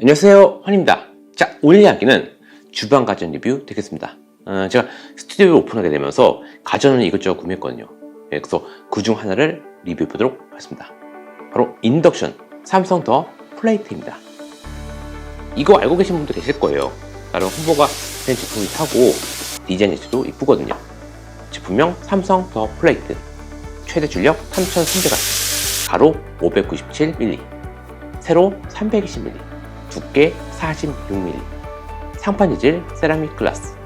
안녕하세요. 환입니다. 자 오늘 이야기는 주방 가전 리뷰 되겠습니다. 어, 제가 스튜디오를 오픈하게 되면서 가전을 이것저것 구매했거든요. 예, 그래서 그 중 하나를 리뷰해 보도록 하겠습니다. 바로 인덕션 삼성 더 플레이트입니다. 이거 알고 계신 분도 계실 거예요. 나름 홍보가 된 제품이 타고 디자인 자체도 이쁘거든요. 제품명 삼성 더 플레이트. 최대 출력 3300W 가로 597mm 세로 320mm 두께 46mm, 상판 재질 세라믹 글라스,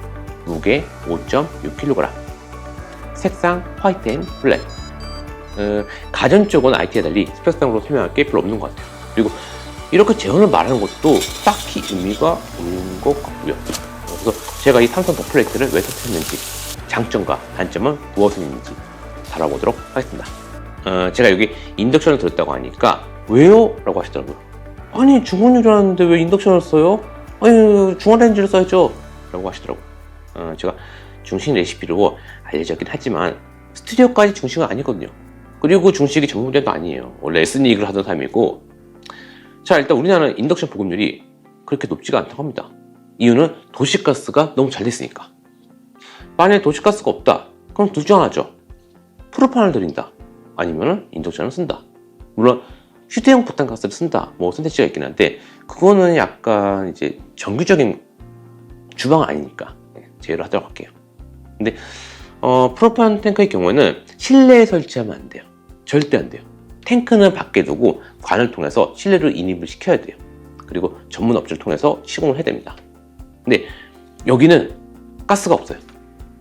무게 5.6kg, 색상 화이트 앤 블랙. 어, 가전 쪽은 IT에 달리 스펙상으로 설명할 게 별로 없는 것 같아요. 그리고 이렇게 제언을 말하는 것도 딱히 의미가 없는 것 같고요. 그래서 제가 이 삼성 더플레이트를 왜 선택했는지, 장점과 단점은 무엇이 있는지 다뤄보도록 하겠습니다. 어, 제가 여기 인덕션을 들었다고 하니까 왜요? 라고 하시더라고요. 아니 중원 유리하는데 왜 인덕션을 써요? 아니 중원 렌즈를 써야죠. 라고 하시더라고. 어, 제가 중식 레시피로 알려졌긴 하지만 스튜디오까지 중식은 아니거든요. 그리고 중식이 전문 분야도 아니에요. 원래 에스닉을 하던 사람이고. 자 일단 우리나라는 인덕션 보급률이 그렇게 높지가 않다고 합니다. 이유는 도시가스가 너무 잘 됐으니까. 만약에 도시가스가 없다 그럼 둘 중 하나죠. 프로판을 들인다. 아니면 인덕션을 쓴다. 물론 휴대용 부탄가스를 쓴다. 뭐 선택지가 있긴 한데 그거는 약간 이제 정규적인 주방 아니니까 네, 제외를 하도록 할게요. 근데 어, 프로판 탱크의 경우에는 실내에 설치하면 안 돼요. 절대 안 돼요. 탱크는 밖에 두고 관을 통해서 실내로 인입을 시켜야 돼요. 그리고 전문 업체를 통해서 시공을 해야 됩니다. 근데 여기는 가스가 없어요.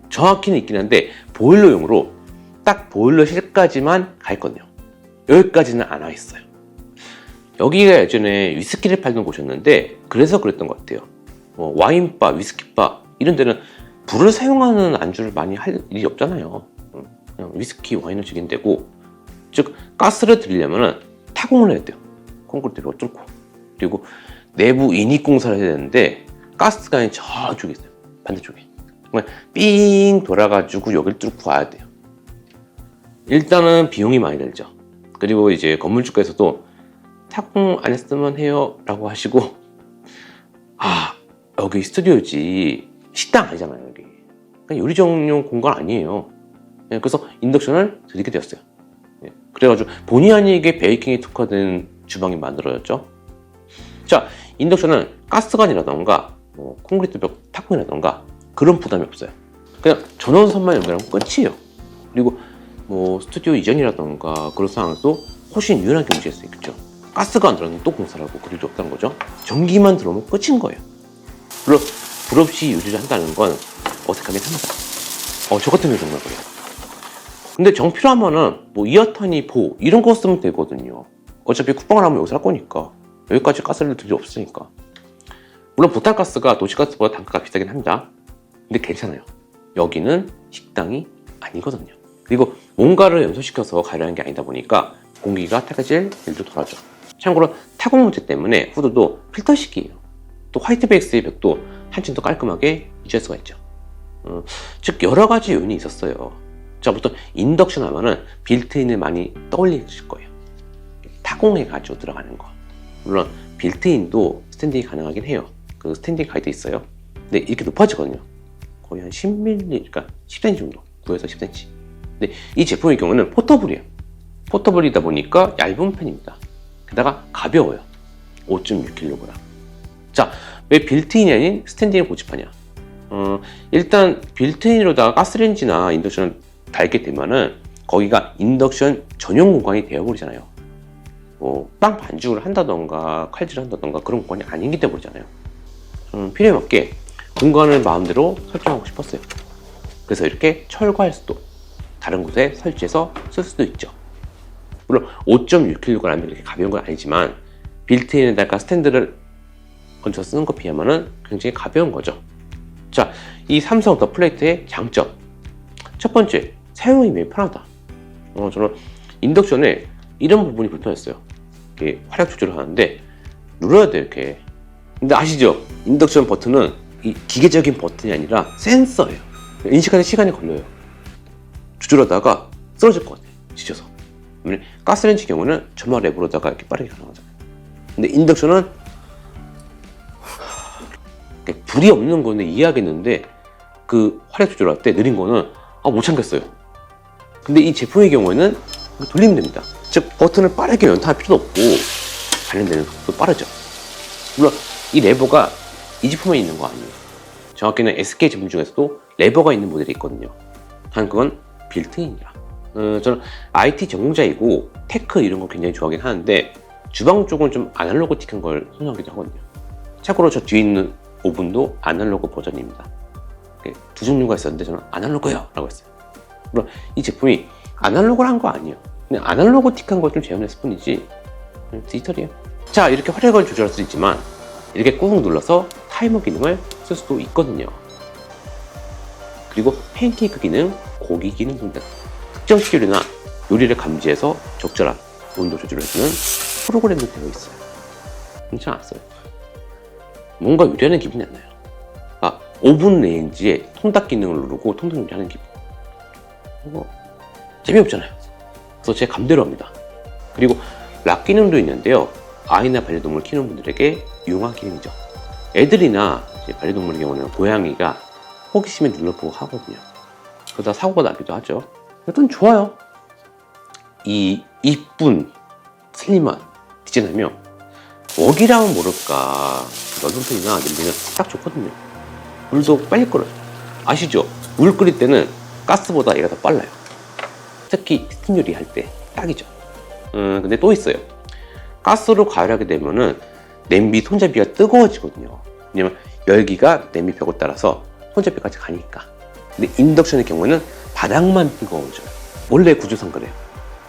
정확히는 있긴 한데 보일러용으로 딱 보일러 실까지만 가 있거든요. 여기까지는 안 와 있어요 여기가 예전에 위스키를 팔던 곳이었는데 그래서 그랬던 것 같아요. 뭐 와인바, 위스키바 이런 데는 불을 사용하는 안주를 많이 할 일이 없잖아요. 그냥 위스키, 와인을 즐기는 데고 즉 가스를 드리려면 타공을 해야 돼요. 콘크리트로 뚫고 그리고 내부 인입 공사를 해야 되는데 가스관이 저쪽에 있어요. 반대쪽에. 삥 돌아가지고 여기를 뚫고 와야 돼요. 일단은 비용이 많이 들죠. 그리고 이제 건물주가에서도 타공 안 했으면 해요 라고 하시고 아 여기 스튜디오지. 식당 아니잖아요 여기. 요리정용 공간 아니에요. 예, 그래서 인덕션을 드리게 되었어요. 예, 그래가지고 본의 아니게 베이킹에 특화된 주방이 만들어졌죠. 자 인덕션은 가스관이라던가 뭐 콘크리트 벽 타공이라던가 그런 부담이 없어요. 그냥 전원선만 연결하면 끝이에요. 그리고 뭐 스튜디오 이전이라던가 그런 상황에서 훨씬 유연하게 움직일 수 있겠죠 가스가 안 들어오면 또 공사를 하고 그릴 수 없다는 거죠. 전기만 들어오면 끝인 거예요. 물론 불 없이 유지를 한다는 건 어색하긴 합니다. 어, 저 같은 경우 정말 그래요. 근데 정 필요하면은 뭐 이어터니 보 이런 거 쓰면 되거든요. 어차피 쿠팡을 하면 여기서 할 거니까 여기까지 가스를 들일 없으니까. 물론 부탄가스가 도시가스보다 단가가 비싸긴 합니다. 근데 괜찮아요. 여기는 식당이 아니거든요. 그리고 뭔가를 연소시켜서 가려는 게 아니다 보니까 공기가 타해질 일도 덜하죠. 참고로 타공 문제 때문에 후드도 필터식이에요. 또 화이트 베이스의 벽도 한층 더 깔끔하게 유지할 수가 있죠. 어, 즉 여러 가지 요인이 있었어요. 자, 보통 인덕션 하면은 빌트인을 많이 떠올리실 거예요. 타공해 가지고 들어가는 거. 물론 빌트인도 스탠딩이 가능하긴 해요. 그 스탠딩 가이드 있어요. 근데 이렇게 높아지거든요. 거의 한 10mm, 그러니까 10cm 정도. 9에서 10cm. 근데 이 제품의 경우는 포터블이에요. 포터블이다 보니까 얇은 편입니다. 게다가 가벼워요. 5.6kg. 자, 왜 빌트인이 아닌 스탠딩을 고집하냐? 어, 일단 빌트인으로다가 가스레인지나 인덕션을 달게 되면은 거기가 인덕션 전용 공간이 되어버리잖아요. 뭐, 빵 반죽을 한다던가 칼질을 한다던가 그런 공간이 아니기 때문이잖아요. 음, 필요에 맞게 공간을 마음대로 설정하고 싶었어요. 그래서 이렇게 철거할 수도 다른 곳에 설치해서 쓸 수도 있죠. 물론 5.6kg이 이렇게 가벼운 건 아니지만 빌트인에다가 스탠드를 얹어 쓰는 것 비하면 굉장히 가벼운 거죠. 자, 이 삼성 더 플레이트의 장점. 첫 번째, 사용이 매우 편하다. 어, 저는 인덕션에 이런 부분이 불편했어요. 이렇게 화력 조절을 하는데 눌러야 돼요, 이렇게. 근데 아시죠? 인덕션 버튼은 이 기계적인 버튼이 아니라 센서예요. 인식하는 시간이 걸려요. 조절하다가 쓰러질 것 같아요. 지쳐서. 가스렌지 경우는 전화 랩으로다가 이렇게 빠르게 가능하잖아요. 근데 인덕션은 불이 없는 거는 이해하겠는데 그 화력 조절할 때 느린 거는 아, 못 참겠어요. 근데 이 제품의 경우에는 돌리면 됩니다. 즉 버튼을 빠르게 연타할 필요도 없고 발현되는 속도 빠르죠. 물론 이 레버가 이 제품에 있는 거 아니에요. 정확히는 SK 제품 중에서도 레버가 있는 모델이 있거든요. 단 그건 빌트인이라. 어, 저는 IT 전공자이고 테크 이런 거 굉장히 좋아하긴 하는데 주방 쪽은 좀 아날로그틱한 걸 선호하기도 하거든요. 참고로 저 뒤에 있는 오븐도 아날로그 버전입니다. 이렇게 두 종류가 있었는데 저는 아날로그요 라고 했어요. 물론 이 제품이 아날로그를 한 거 아니에요. 그냥 아날로그틱한 걸 좀 재현했을 뿐이지 디지털이에요. 자 이렇게 화력을 조절할 수 있지만 이렇게 꾹 눌러서 타이머 기능을 쓸 수도 있거든요. 그리고 팬케이크 기능, 고기 기능 등등 특정 시계류나 요리를 감지해서 적절한 온도 조절을 해주는 프로그램도 되어 있어요. 괜찮았어요. 뭔가 요리하는 기분이 안 나요. 아, 오븐 레인지에 통닭 기능을 누르고 통닭 요리하는 기분. 이거 재미없잖아요. 그래서 제 감대로 합니다. 그리고 락 기능도 있는데요. 아이나 반려동물 키우는 분들에게 유용한 기능이죠. 애들이나 반려동물의 경우는 고양이가 호기심에 눌러보고 하거든요. 그러다 사고가 나기도 하죠. 일단 좋아요. 이 이쁜 슬림한 디자인하며 웍이랑은 모를까 넓은 편이나 냄새는 딱 좋거든요. 물도 빨리 끓어요. 아시죠? 물 끓일 때는 가스보다 얘가 더 빨라요. 특히 스팀 요리 할 때 딱이죠. 음, 근데 또 있어요. 가스로 가열하게 되면은 냄비 손잡이가 뜨거워지거든요. 왜냐면 열기가 냄비 벽을 따라서 손잡이까지 가니까. 근데 인덕션의 경우에는 바닥만 뜨거워져요. 원래 구조상 그래요.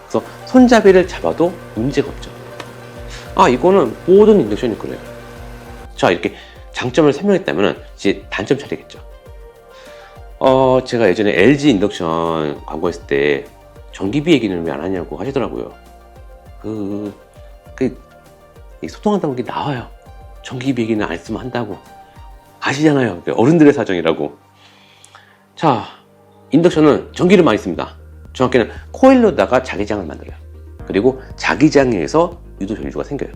그래서 손잡이를 잡아도 문제가 없죠. 아, 이거는 모든 인덕션이 그래요. 자, 이렇게 장점을 설명했다면 이제 단점 차례겠죠. 어, 제가 예전에 LG 인덕션 광고했을 때 전기비 얘기는 왜 안 하냐고 하시더라고요. 그, 그, 이 소통한다는 게 나와요. 전기비 얘기는 안 했으면 한다고. 아시잖아요. 그 어른들의 사정이라고. 자, 인덕션은 전기를 많이 씁니다. 정확히는 코일로다가 자기장을 만들어요. 그리고 자기장에 의해서 유도 전류가 생겨요.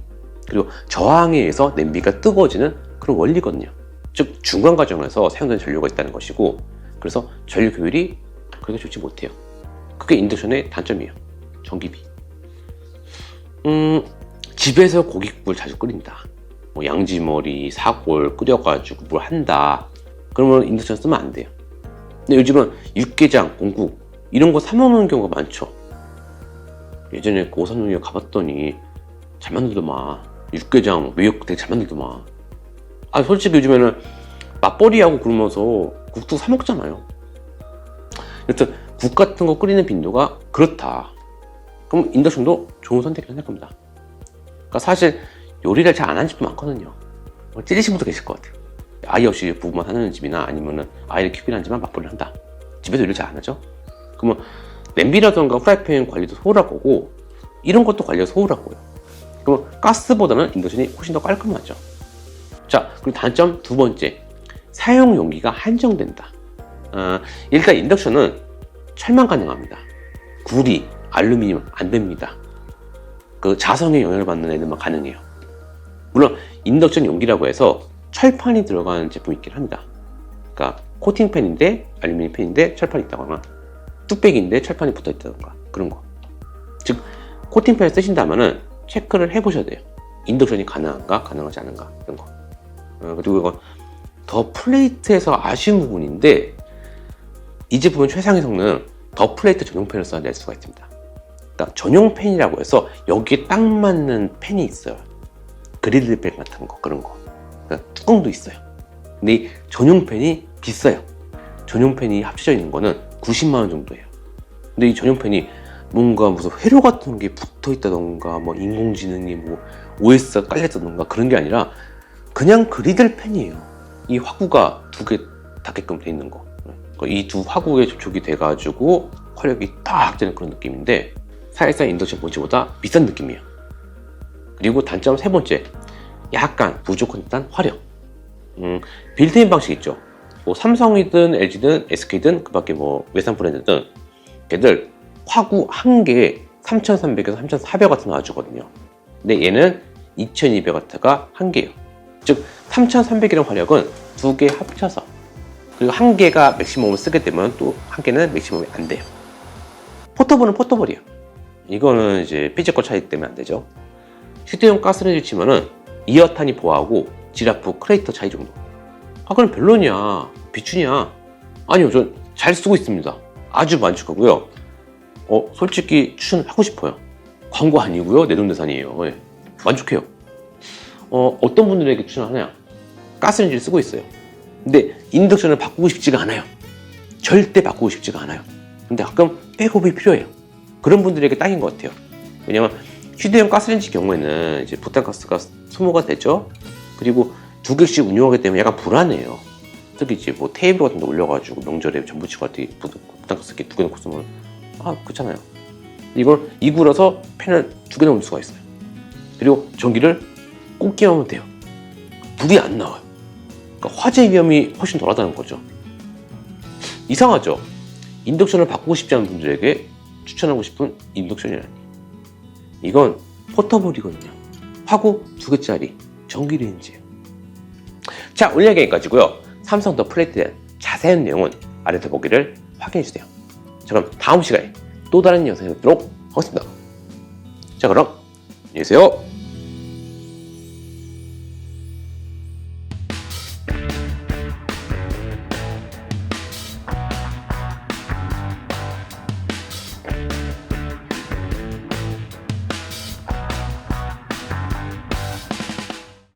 그리고 저항에 의해서 냄비가 뜨거워지는 그런 원리거든요. 즉 중간 과정에서 사용되는 전류가 있다는 것이고 그래서 전류 효율이 그렇게 좋지 못해요. 그게 인덕션의 단점이에요. 전기비. 음, 집에서 고깃국을 자주 끓인다. 뭐 양지머리, 사골 끓여가지고 뭘 한다. 그러면 인덕션 쓰면 안 돼요. 근데 요즘은 육개장, 공국 이런 거 사 먹는 경우가 많죠. 예전에 그 오삼육역 가봤더니 잘 만들더만 육개장, 미역 되게 잘 만들더만 아 솔직히 요즘에는 맞벌이하고 그러면서 국도 사 먹잖아요. 여튼 국 같은 거 끓이는 빈도가 그렇다. 그럼 인덕션도 좋은 선택이라고 생각합니다. 그러니까 사실 요리를 잘 안 하는 집도 많거든요. 뭐 찌르신 분도 계실 것 같아요. 아이 없이 부부만 사는 집이나 아니면은 아이를 키우긴 하지만 맞벌이를 한다. 집에서 요리를 잘안 하죠. 그러면 냄비라던가 프라이팬 관리도 소홀할 거고 이런 것도 관리가 소홀하고요. 그러면 가스보다는 인덕션이 훨씬 더 깔끔하죠. 자, 그리고 단점 두 번째. 사용 용기가 한정된다. 아, 일단 인덕션은 철만 가능합니다. 구리, 알루미늄 안 됩니다. 그 자성에 영향을 받는 애들만 가능해요. 물론 인덕션 용기라고 해서 철판이 들어가는 제품이 있긴 합니다. 그러니까 코팅팬인데 알루미늄 팬인데 철판이 있다거나 뚝배기인데 철판이 붙어 있다던가 그런 거. 즉 코팅팬을 쓰신다면은 체크를 해보셔야 돼요. 인덕션이 가능한가 가능하지 않은가 이런 거. 어, 그리고 이건 더 플레이트에서 아쉬운 부분인데 이 제품은 최상의 성능 더 플레이트 전용 팬을 써낼 수가 있습니다. 그러니까 전용 팬이라고 해서 여기에 딱 맞는 팬이 있어요. 그릴드 팬 같은 거 그런 거. 그러니까 뚜껑도 있어요. 근데 이 전용 팬이 비싸요. 전용 팬이 합쳐져 있는 거는 90만 원 정도예요. 근데 이 전용 팬이 뭔가 무슨 회로 같은 게 붙어 있다던가 뭐 인공지능이 뭐 OS가 깔려 있다던가 그런 게 아니라 그냥 그리들 펜이에요. 이 화구가 두 개 닿게끔 돼 있는 거. 이 두 화구에 접촉이 돼가지고 화력이 딱 되는 그런 느낌인데 사실상 인덕션 본체보다 비싼 느낌이에요. 그리고 단점 세 번째, 약간 부족한 듯한 화력. 음, 빌트인 방식 있죠. 뭐 삼성이든 LG든 SK든 그밖에 뭐 외산 브랜드든 걔들 화구 한 개에 3,300에서 3,400W 나와주거든요. 근데 얘는 2,200W가 한 개예요. 즉 3300이라는 화력은 두 개 합쳐서 그리고 한 개가 맥시멈을 쓰게 되면 또 한 개는 맥시멈이 안 돼요. 포터블은 포터블이에요. 이거는 이제 삐질 차이 때문에 안 되죠. 휴대용 가스레인지 치면은 이어탄이 보하고 지라프 크레이터 차이 정도. 아 그럼 별로냐? 비추냐? 아니요, 전 잘 쓰고 있습니다. 아주 만족하고요. 어 솔직히 추천하고 싶어요. 광고 아니고요, 내 돈내산이에요. 예. 만족해요. 어 어떤 분들에게 추천하냐? 가스레인지를 쓰고 있어요. 근데 인덕션을 바꾸고 싶지가 않아요. 절대 바꾸고 싶지가 않아요. 근데 가끔 백업이 필요해요. 그런 분들에게 딱인 것 같아요. 왜냐면 휴대용 가스레인지 경우에는 이제 부탄가스가 소모가 되죠. 그리고 두 개씩 운영하기 때문에 약간 불안해요. 특히 이제 뭐 테이블 같은 데 올려가지고 명절에 전부치고 할때 부탄가스 이렇게 두 개 놓고 쓰면 아 그렇잖아요. 이걸 이굴어서 팬을 두 개 넣을 수가 있어요. 그리고 전기를 꼭 끼우면 돼요. 불이 안 나와요. 그러니까 화재 위험이 훨씬 덜하다는 거죠. 이상하죠? 인덕션을 바꾸고 싶지 않은 분들에게 추천하고 싶은 인덕션이라니. 이건 포터블이거든요. 화구 두 개짜리 전기레인지예요. 자, 오늘 이야기 여기까지고요. 삼성 더 플레이트에 대한 자세한 내용은 아래 더보기를 확인해주세요. 자, 그럼 다음 시간에 또 다른 영상을 뵙도록 하겠습니다. 자, 그럼 안녕히 계세요.